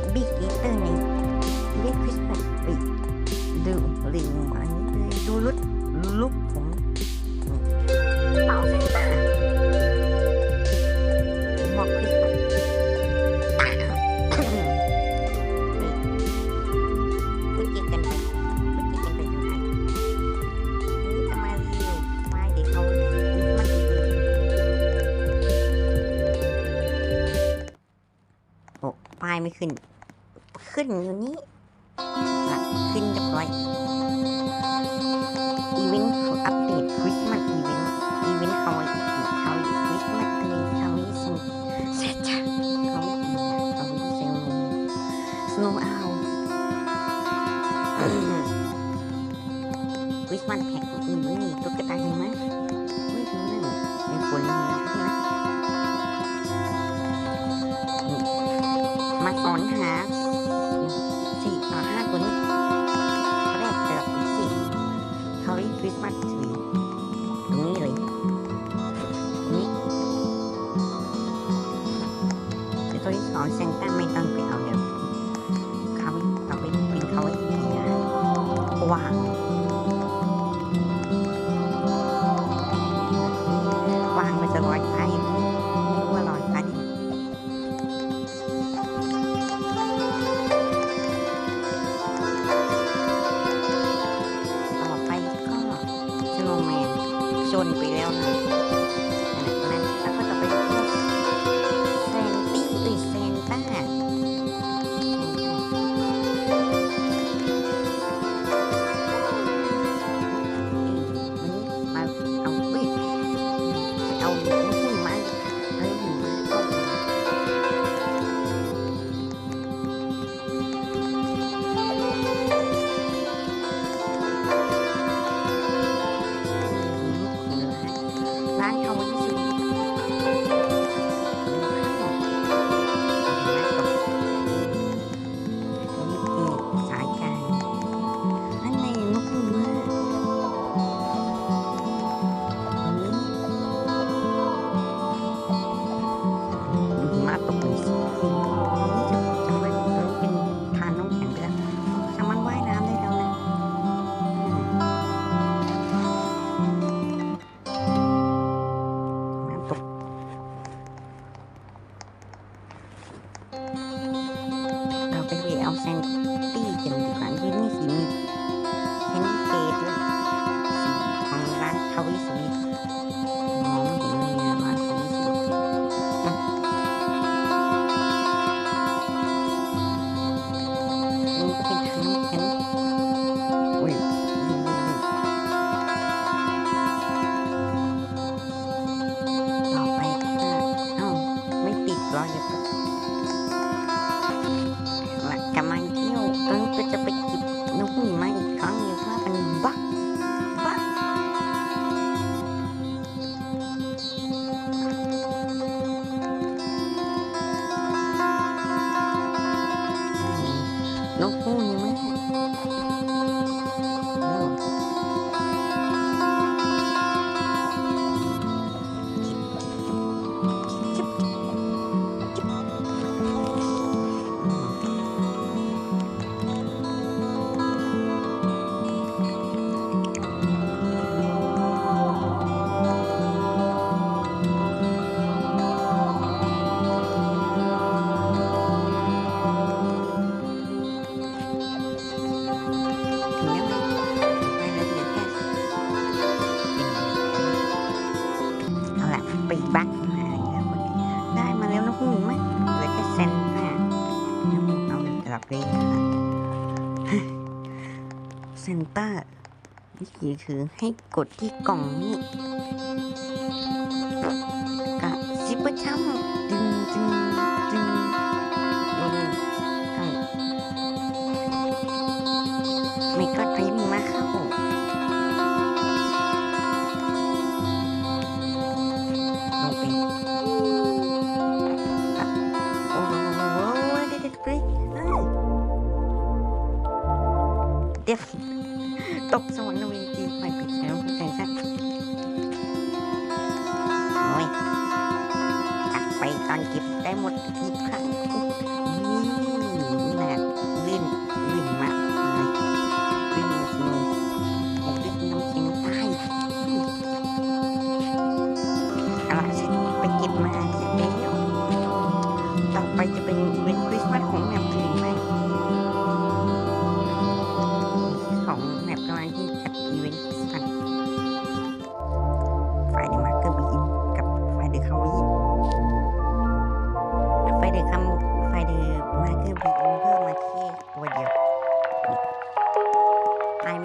อบบี้กีเตอร์ในเรียกคริสต์มาสดูลิงอันนี้เลยดูลุกลุกผม ไม่ขึ้น ขึ้นอยู่นี้ขึ้นเรียบร้อยอีเวนต์องอัปเดตคริสต์มาสอีเวน ยคริสต์มาสสีตรงนี้เลยนี่จะต้องใสองเซนต้าไม่ต้องไปเอาเดี๋ยวเขาต้องไปเป็นเขาเองนะว่าง นไปแล้วนะ 哦你们。 ซนเตอร์วิธีคือให้กดที่กล่องนี้กับซิปเปอร์ชัม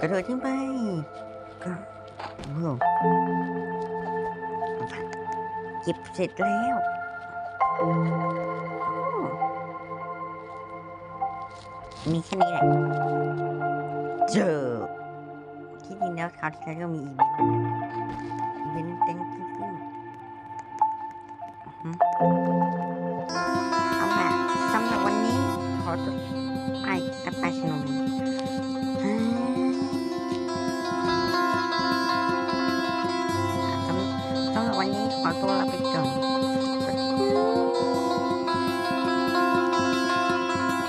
กระโดดขึ้นไปก็ว้าวเก็บเสร็จแล้วมีแค่นี้แหละเจอที่จริงแล้วคราวที่แล้วก็มีอีเวนต์อีเวนต์เต็งขึ้นขึ้นเอาล่ะสำหรับวันนี้ขอตัวไปกับไปสนุก